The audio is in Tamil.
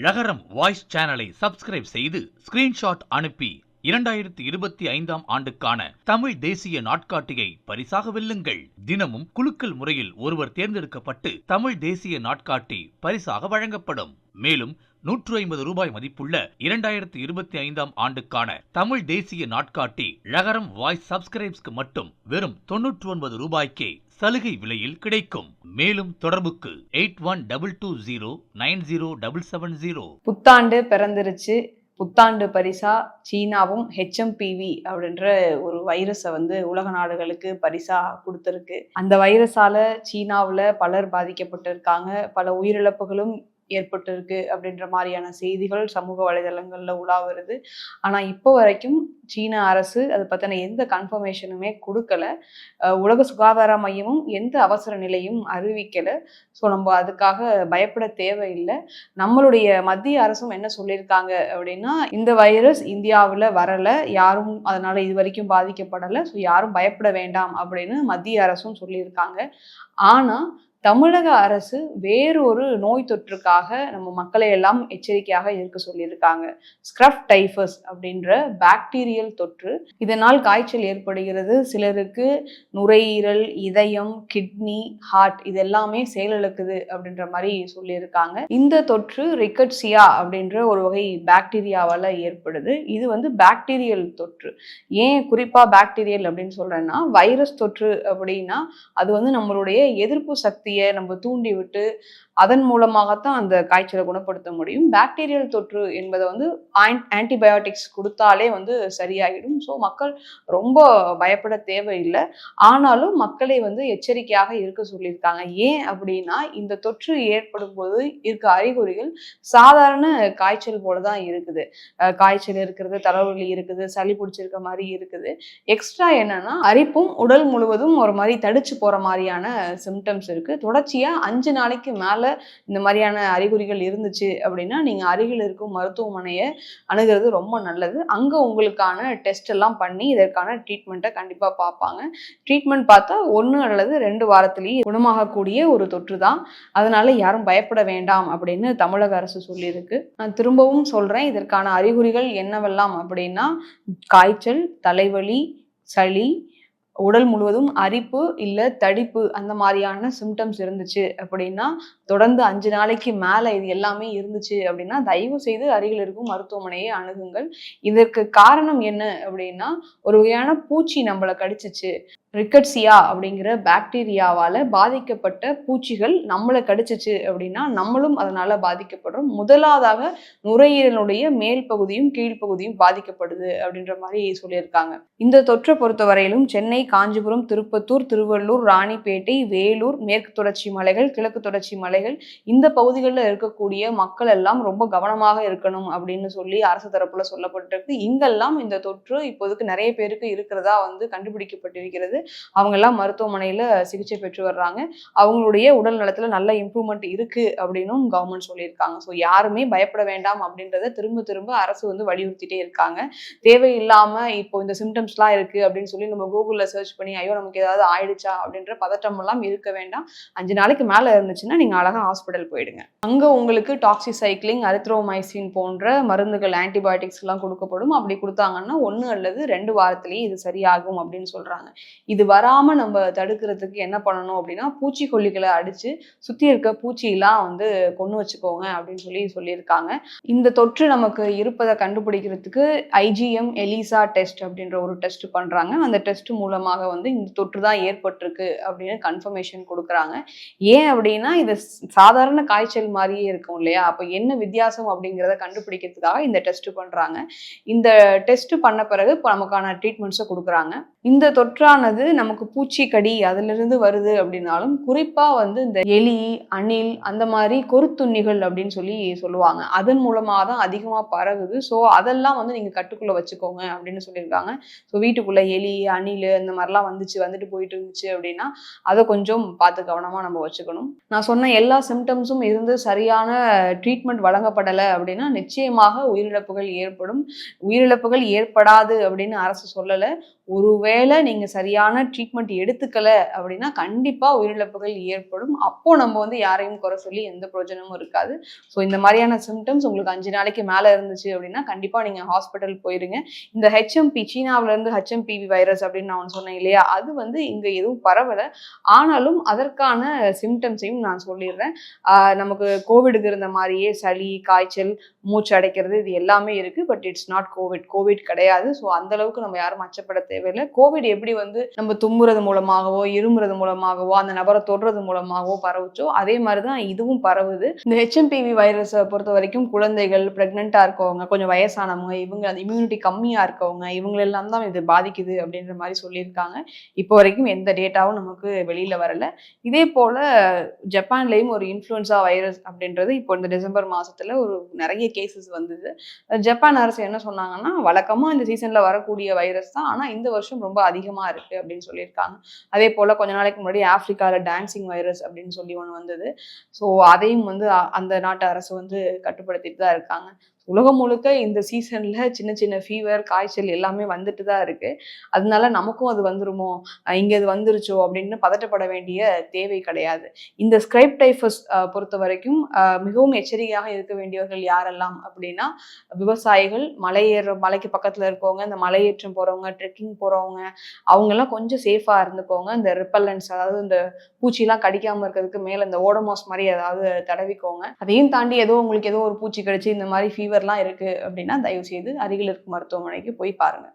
லகரம் வாய்ஸ் சேனலை சப்ஸ்கிரைப் செய்து ஸ்கிரீன்ஷாட் அனுப்பி இரண்டாயிரத்தி இருபத்தி ஐந்தாம் ஆண்டுக்கான தமிழ் தேசிய நாட்காட்டியை பரிசாக வெல்லுங்கள் தினமும் குலுக்கல் முறையில் ஒருவர் தேர்ந்தெடுக்கப்பட்டு தமிழ் தேசிய நாட்காட்டி பரிசாக வழங்கப்படும். மேலும் நூற்று ஐம்பது ரூபாய் மதிப்புள்ள இரண்டாயிரத்தி இருபத்தி ஐந்தாம் ஆண்டுக்கான தமிழ் தேசிய நாட்காட்டி லகரம் வாய்ஸ் சப்ஸ்கிரைப்ஸ்க்கு மட்டும் வெறும் தொன்னூற்று ஒன்பது ரூபாய்க்கே சலுகை விலையில் கிடைக்கும். மேலும் தொடர்புக்கு eight one double two zero nine zero double seven zero. புத்தாண்டு பிறந்துருச்சு. புத்தாண்டு பரிசா சீனாவும் ஹெச்எம்பிவி அப்படின்ற ஒரு வைரஸை வந்து உலக நாடுகளுக்கு பரிசா கொடுத்துருக்கு. அந்த வைரஸால சீனாவில் பலர் பாதிக்கப்பட்டிருக்காங்க. பல உயிரிழப்புகளும் ஏற்பட்டிருக்கு அப்படின்ற மாதிரியான செய்திகள் சமூக வலைதளங்களில் உலா வருது. ஆனால் இப்போ வரைக்கும் சீன அரசு அதை பற்றின எந்த கன்ஃபர்மேஷனுமே கொடுக்கல. உலக சுகாதார மையமும் எந்த அவசர நிலையும் அறிவிக்கலை. ஸோ நம்ம அதுக்காக பயப்பட தேவையில்லை. நம்மளுடைய மத்திய அரசும் என்ன சொல்லியிருக்காங்க அப்படின்னா இந்த வைரஸ் இந்தியாவில் வரலை. யாரும் அதனால் இது வரைக்கும் பாதிக்கப்படலை. ஸோ யாரும் பயப்பட வேண்டாம் அப்படின்னு மத்திய அரசும் சொல்லியிருக்காங்க. ஆனால் தமிழக அரசு வேறொரு நோய் தொற்றுக்காக நம்ம மக்களை எல்லாம் எச்சரிக்கையாக இருக்க சொல்லியிருக்காங்க. ஸ்க்ரப் டைஃபஸ் அப்படின்ற பாக்டீரியல் தொற்று. இதனால் காய்ச்சல் ஏற்படுகிறது. சிலருக்கு நுரையீரல் இதயம் கிட்னி ஹார்ட் இது எல்லாமே செயலிழக்குது அப்படின்ற மாதிரி சொல்லியிருக்காங்க. இந்த தொற்று ரிக்கட்சியா அப்படின்ற ஒரு வகை பாக்டீரியாவால் ஏற்படுது. இது வந்து பாக்டீரியல் தொற்று. ஏன் குறிப்பாக பாக்டீரியல் அப்படின்னு சொல்றேன்னா வைரஸ் தொற்று அப்படின்னா அது வந்து நம்மளுடைய எதிர்ப்பு சக்தி சக்தியை நம்ம தூண்டி விட்டு அதன் மூலமாகத்தான் அந்த காய்ச்சலை குணப்படுத்த முடியும். பாக்டீரியல் தொற்று என்பதை வந்து ஆன்டிபயோட்டிக்ஸ் கொடுத்தாலே வந்து சரியாகிடும் ஸோ மக்கள் ரொம்ப பயப்பட தேவையில்லை. ஆனாலும் மக்களை வந்து எச்சரிக்கையாக இருக்க சொல்லியிருக்காங்க. ஏன் அப்படின்னா இந்த தொற்று ஏற்படும் போது இருக்க அறிகுறிகள் சாதாரண காய்ச்சல் போல தான் இருக்குது காய்ச்சல் இருக்கிறது தலைவலி இருக்குது சளி பிடிச்சிருக்க மாதிரி இருக்குது. எக்ஸ்ட்ரா என்னன்னா அரிப்பும் உடல் முழுவதும் ஒரு மாதிரி தடிச்சு போற மாதிரியான சிம்டம்ஸ் இருக்கு. தொடர்ச்சியா அஞ்சு நாளைக்கு மேல இந்த மாதிரியான அறிகுறிகள் இருந்துச்சு அப்படின்னா நீங்கள் அருகில் இருக்கும் மருத்துவமனையை அணுகிறது ரொம்ப நல்லது. அங்கே உங்களுக்கான டெஸ்ட் எல்லாம் பண்ணி இதற்கான ட்ரீட்மெண்ட்டை கண்டிப்பாக பார்ப்பாங்க. ட்ரீட்மெண்ட் பார்த்தா ஒன்று அல்லது ரெண்டு வாரத்திலேயே குணமாகக்கூடிய ஒரு தொற்று தான் அதனால யாரும் பயப்பட வேண்டாம் அப்படின்னு தமிழக அரசு சொல்லியிருக்கு. நான் திரும்பவும் சொல்கிறேன் இதற்கான அறிகுறிகள் என்னவெல்லாம் அப்படின்னா காய்ச்சல் தலைவலி சளி உடல் முழுவதும் அரிப்பு இல்லை தடிப்பு அந்த மாதிரியான சிம்டம்ஸ் இருந்துச்சு அப்படின்னா தொடர்ந்து அஞ்சு நாளைக்கு மேலே இது எல்லாமே இருந்துச்சு அப்படின்னா தயவு செய்து அருகில் இருக்கும் மருத்துவமனையை அணுகுங்கள். இதற்கு காரணம் என்ன அப்படின்னா ஒரு வகையான பூச்சி நம்மளை கடிச்சிச்சு. ரிக்கட்ஸியா அப்படிங்கிற பாக்டீரியாவால் பாதிக்கப்பட்ட பூச்சிகள் நம்மளை கடிச்சிச்சு அப்படின்னா நம்மளும் அதனால் பாதிக்கப்படுறோம். முதலாவதாக நுரையீரலுடைய மேல் பகுதியும் கீழ்ப்பகுதியும் பாதிக்கப்படுது அப்படின்ற மாதிரி சொல்லியிருக்காங்க. இந்த தொற்றை பொறுத்தவரையிலும் சென்னை காஞ்சிபுரம் திருப்பத்தூர் திருவள்ளூர் ராணிப்பேட்டை வேலூர் மேற்கு தொடர்ச்சி மலைகள் கிழக்கு தொடர்ச்சி மலைகள் இந்த பகுதிகளில் இருக்கக்கூடிய மக்கள் எல்லாம் ரொம்ப கவனமாக இருக்கணும் அப்படின்னு சொல்லி அரசு தரப்புல சொல்லப்பட்டிருக்கு. இங்கெல்லாம் இந்த தொற்று இப்போதைக்கு நிறைய பேருக்கு இருக்கிறதா வந்து கண்டுபிடிக்கப்பட்டிருக்கிறது. அவங்க எல்லாம் மருத்துவமனையில சிகிச்சை பெற்று வர்றாங்க. அவங்களுடைய உடல் நலத்துல நல்ல இம்ப்ரூவ்மெண்ட் இருக்கு அப்படின்னும் கவர்மெண்ட் சொல்லியிருக்காங்க. ஸோ யாருமே பயப்பட வேண்டாம் அப்படின்றத திரும்ப திரும்ப அரசு வந்து வலியுறுத்திட்டே இருக்காங்க. தேவையில்லாம இப்போ இந்த சிம்டம்ஸ்லாம் இருக்கு அப்படின்னு சொல்லி நம்ம கூகுள்ல சர்ச் பண்ணி ஐயோ நமக்கு ஏதாவது ஆயிடுச்சா அப்படின்ற பதட்டம் எல்லாம் இருக்க வேண்டாம். அஞ்சு நாளைக்கு மேல இருந்துச்சுன்னா நீங்க அழகா ஹாஸ்பிட்டல் போயிடுங்க. அங்க உங்களுக்கு டாக்ஸி சைக்கிளிங் அரித்ரோமைசின் போன்ற மருந்துகள் ஆன்டிபயோட்டிக்ஸ் எல்லாம் கொடுக்கப்படும். அப்படி கொடுத்தாங்கன்னா ஒன்று அல்லது ரெண்டு வாரத்திலேயே இது சரியாகும் அப்படின்னு சொல்றாங்க. இது வராமல் நம்ம தடுக்கிறதுக்கு என்ன பண்ணணும் அப்படின்னா பூச்சிக்கொல்லிகளை அடித்து சுற்றி இருக்க பூச்சியெல்லாம் வந்து கொண்டு வச்சுக்கோங்க அப்படின்னு சொல்லி சொல்லியிருக்காங்க. இந்த தொற்று நமக்கு இருப்பதை கண்டுபிடிக்கிறதுக்கு ஐஜிஎம் எலிசா டெஸ்ட் அப்படின்ற ஒரு டெஸ்ட் பண்ணுறாங்க அந்த டெஸ்ட் மூலமாக வந்து இந்த தொற்று தான் ஏற்பட்டிருக்கு அப்படின்னு கன்ஃபர்மேஷன் கொடுக்குறாங்க. ஏன் அப்படின்னா இது சாதாரண காய்ச்சல் மாதிரியே இருக்கும் இல்லையா? அப்போ என்ன வித்தியாசம் அப்படிங்கிறத கண்டுபிடிக்கிறதுக்காக இந்த டெஸ்ட் பண்ணுறாங்க இந்த டெஸ்ட் பண்ண பிறகு நமக்கான ட்ரீட்மெண்ட்ஸை கொடுக்குறாங்க. இந்த தொற்றானது நமக்கு பூச்சிக்கடி அதிலிருந்து வருது அப்படின்னாலும் குறிப்பாக வந்து இந்த எலி அணில் அந்த மாதிரி கொருத்துண்ணிகள் அப்படின்னு சொல்லி சொல்லுவாங்க. அதன் மூலமாக தான் அதிகமாக பரவுது. ஸோ அதெல்லாம் வந்து நீங்கள் கட்டுக்குள்ளே வச்சுக்கோங்க அப்படின்னு சொல்லியிருக்காங்க. ஸோ வீட்டுக்குள்ளே எலி அணில் இந்த மாதிரிலாம் வந்துச்சு வந்துட்டு போயிட்டு இருந்துச்சு அப்படின்னா அதை கொஞ்சம் பார்த்து கவனமாக நம்ம வச்சுக்கணும். நான் சொன்ன எல்லா சிம்டம்ஸும் இருந்து சரியான ட்ரீட்மெண்ட் வழங்கப்படலை அப்படின்னா நிச்சயமாக உயிரிழப்புகள் ஏற்படும். உயிரிழப்புகள் ஏற்படாது அப்படின்னு அரசு சொல்லலை. ஒருவேளை நீங்கள் சரியான ப்ராப்பரான ட்ரீட்மெண்ட் எடுத்துக்கல அப்படின்னா கண்டிப்பாக உயிரிழப்புகள் ஏற்படும். அப்போ நம்ம வந்து யாரையும் குறை சொல்லி எந்த பிரயோஜனமும் இருக்காது. ஸோ இந்த மாதிரியான சிம்டம்ஸ் உங்களுக்கு அஞ்சு நாளைக்கு மேலே இருந்துச்சு அப்படின்னா கண்டிப்பாக நீங்கள் ஹாஸ்பிட்டல் போயிருங்க. இந்த ஹெச்எம்பி சீனாவிலேருந்து ஹெச்எம்பிவி வைரஸ் அப்படின்னு நான் சொன்னேன் இல்லையா? அது வந்து இங்கே எதுவும் பரவல. ஆனாலும் அதற்கான சிம்டம்ஸையும் நான் சொல்லிடுறேன். நமக்கு கோவிடுக்கு இருந்த மாதிரியே சளி காய்ச்சல் மூச்சு அடைக்கிறது இது எல்லாமே இருக்குது but it's not COVID COVID கிடையாது. ஸோ அந்தளவுக்கு நம்ம யாரும் அச்சப்பட தேவையில்லை. கோவிட் எப்படி வந்து நம்ம தும்முறது மூலமாகவோ இருமுறது மூலமாகவோ அந்த நபரை தொடுறது மூலமாகவோ பரவுச்சோ அதே மாதிரி தான் இதுவும் பரவுது. இந்த ஹெச்எம்பிவி வைரஸை பொறுத்த வரைக்கும் குழந்தைகள் ப்ரெக்னெண்ட்டாக இருக்கவங்க கொஞ்சம் வயசானவங்க இவங்க அந்த இம்யூனிட்டி கம்மியாக இருக்கவங்க இவங்களெல்லாம் தான் இது பாதிக்குது அப்படின்ற மாதிரி சொல்லியிருக்காங்க. இப்போ வரைக்கும் எந்த டேட்டாவும் நமக்கு வெளியில் வரல. இதே போல் ஜப்பான்லேயும் ஒரு இன்ஃப்ளூயன்ஸா வைரஸ் அப்படின்றது இப்போ இந்த டிசம்பர் மாதத்தில் ஒரு நிறைய கேசஸ் வந்தது. ஜப்பான் அரசு என்ன சொன்னாங்கன்னா வழக்கமாக இந்த சீசனில் வரக்கூடிய வைரஸ் தான். ஆனால் இந்த வருஷம் ரொம்ப அதிகமாக இருக்குது அப்படின்னு சொல்லியிருக்காங்க. அதே போல கொஞ்ச நாளைக்கு முன்னாடி ஆப்பிரிக்கால டான்சிங் வைரஸ் அப்படின்னு சொல்லி ஒன்று வந்தது. ஸோ அதையும் வந்து அந்த நாட்டு அரசு வந்து கட்டுப்படுத்திட்டு தான் இருக்காங்க. உலகம் முழுக்க இந்த சீசன்ல சின்ன சின்ன ஃபீவர் காய்ச்சல் எல்லாமே வந்துட்டு தான் இருக்கு. அதனால நமக்கும் அது வந்துருமோ? இங்கே இங்க இது வந்துருச்சோ? அப்படின்னு பதட்டப்பட வேண்டிய தேவை கிடையாது. இந்த ஸ்கிரைப் டைஃபஸ் பொறுத்த வரைக்கும் மிகவும் எச்சரிக்கையாக இருக்க வேண்டியவர்கள் யாரெல்லாம் அப்படின்னா விவசாயிகள் மலையேற மலைக்கு பக்கத்துல இருக்கவங்க இந்த மலையேற்றம் போறவங்க ட்ரெக்கிங் போறவங்க அவங்க எல்லாம் கொஞ்சம் சேஃபா இருந்துக்கோங்க. இந்த ரிப்பல்லன்ஸ் அதாவது இந்த பூச்சிலாம் கடிக்காம இருக்கிறதுக்கு மேல இந்த ஓடமாஸ் மாதிரி ஏதாவது தடவிக்கோங்க. அதையும் தாண்டி ஏதோ உங்களுக்கு ஏதோ ஒரு பூச்சி கடிச்சு இந்த மாதிரி ஃபீவர் ஃபீவர்லாம் இருக்கு அப்படின்னா தயவு செய்து அருகில் இருக்கும் மருத்துவமனைக்கு போய் பாருங்க.